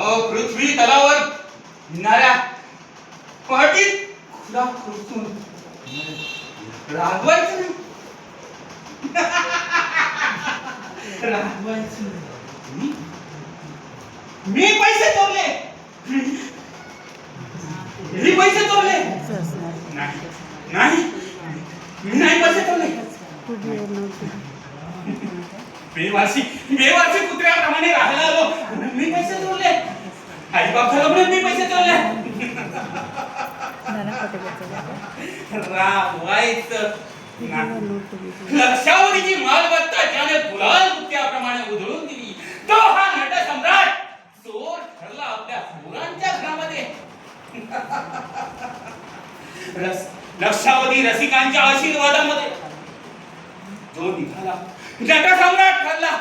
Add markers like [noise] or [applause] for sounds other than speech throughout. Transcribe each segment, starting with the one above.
पृथ्वी तलावर हिंडणाऱ्या पहाटीत खुला खुरसून. रागवायचं नाही. [laughs] रागवायचं मी? पैसे चोरले बेवासी बेवासी कुत्र्याप्रमाणे राहायला आलो. म्हणून मी पैसे चोरले आई बाप झालं म्हणून मी पैसे चोरले रागवायचं नाही लक्षावधीची मालमत्ता ज्याने गुलाल कुत्र्याप्रमाणे उधळून दिली. तो हा नट सम्राट. चोर ठरला आपल्या चोरांच्या घरामध्ये. रस लक्षावधी रसिकांच्या आशीर्वादामध्ये. जो निघाला नट सम्राट ठरला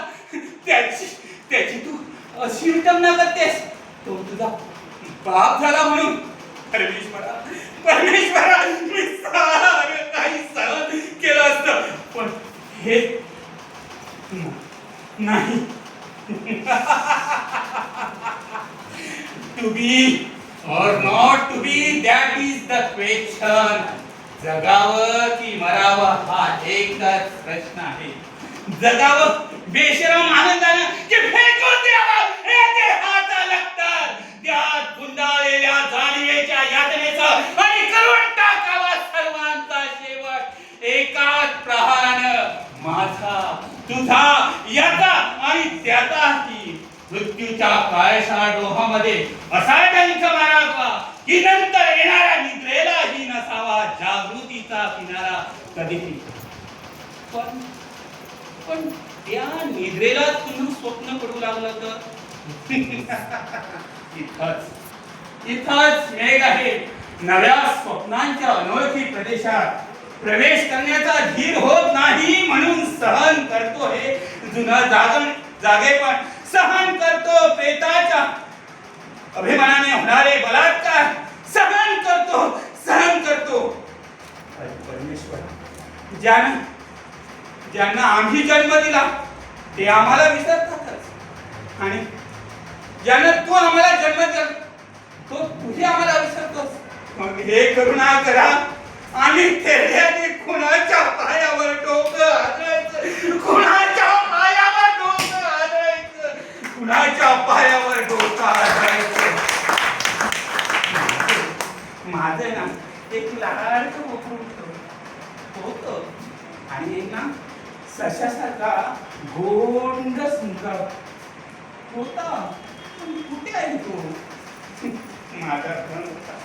त्याची त्याची तू अशी विटंबना करतेस. तो तुझा बाप झाला म्हणून. परमेश्वरा परमेश्वरा मी सारं काही सहन केलं असतं. पण हे नाही. To be or not to be that is the question जगावं की मरावं हा एकच प्रश्न आहे. जगावं बेशरम आनंदानं की फेकून द्यावं हे ते लागतात. गुंडाळलेल्या जाणीवेच्या यातनेचा आणि करून टाकावा सर्वांचा शेवट. एकाच प्रहारानं माझा तुझा याचा आणि त्याचा की मृत्यूच्या काळशा डोहामध्ये असा डंख मारावा. की नंतर येणारा निद्रेलाही नसावा. जागृतीचा किनारा कधीही. पण पण त्या निद्रेला तुम्ही स्वप्न पडू लागलं तर इथंच. इथंच मेघ आहे. नव्या स्वप्नांच्या अनोळखी प्रदेशात प्रवेश करण्याचा धीर होत नाही म्हणून सहन करतो हे जुनं जागण जागेपण सहन करतो पेताच्या अभिमानाने होणारे बलात्कार. सहन करतो सहन करतो. परमेश्वर ज्यानं ज्यांना आम्ही जन्म दिला ते आम्हाला विसरतातच आणि ज्यांना तू आम्हाला जन्म दिला तो तुझे आम्हाला विसरतोस मग हे करुणा करा. आणि तेऱ्याने कुणाच्या पायावर डोकं आदळायचं. कुणाच्या पायावर डोकं आदळायचं. कुणाच्या पायावर डोकं आदळायचं. माझं ना एक लाडकं होतं. होतं. आणि एक ना सशासारखा गोंड सुंदर होता. पण कुठे आहे तो? माझा पण होता.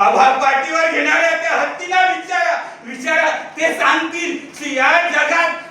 आभार पाठीवर घेणाऱ्या त्या हत्तीला विचारा. विचारा. ते सांगतील की या जगात